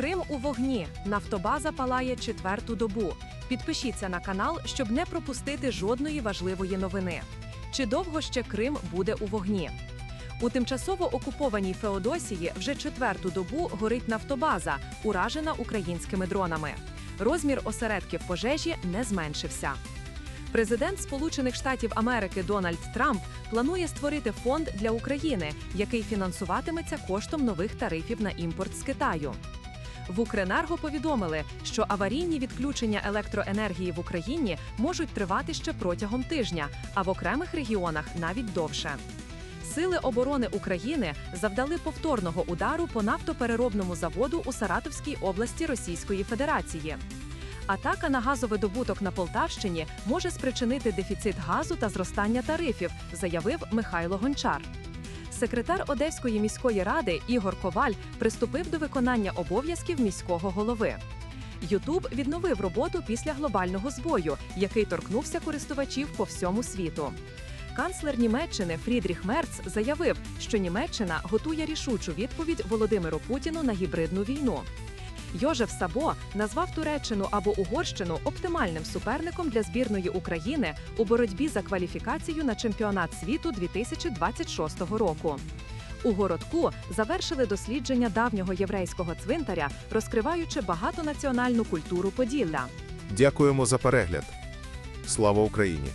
Крим у вогні. Нафтобаза палає четверту добу. Підпишіться на канал, щоб не пропустити жодної важливої новини. Чи довго ще Крим буде у вогні? У тимчасово окупованій Феодосії вже четверту добу горить нафтобаза, уражена українськими дронами. Розмір осередків пожежі не зменшився. Президент Сполучених Штатів Америки Дональд Трамп планує створити фонд для України, який фінансуватиметься коштом нових тарифів на імпорт з Китаю. В Укренерго повідомили, що аварійні відключення електроенергії в Україні можуть тривати ще протягом тижня, а в окремих регіонах навіть довше. Сили оборони України завдали повторного удару по нафтопереробному заводу у Саратовській області Російської Федерації. Атака на газовидобуток на Полтавщині може спричинити дефіцит газу та зростання тарифів, заявив Михайло Гончар. Секретар Одеської міської ради Ігор Коваль приступив до виконання обов'язків міського голови. Ютуб відновив роботу після глобального збою, який торкнувся користувачів по всьому світу. Канцлер Німеччини Фрідріх Мерц заявив, що Німеччина готує рішучу відповідь Володимиру Путіну на гібридну війну. Йожеф Сабо назвав Туреччину або Угорщину оптимальним суперником для збірної України у боротьбі за кваліфікацію на чемпіонат світу 2026 року. У городку завершили дослідження давнього єврейського цвинтаря, розкриваючи багатонаціональну культуру Поділля. Дякуємо за перегляд. Слава Україні!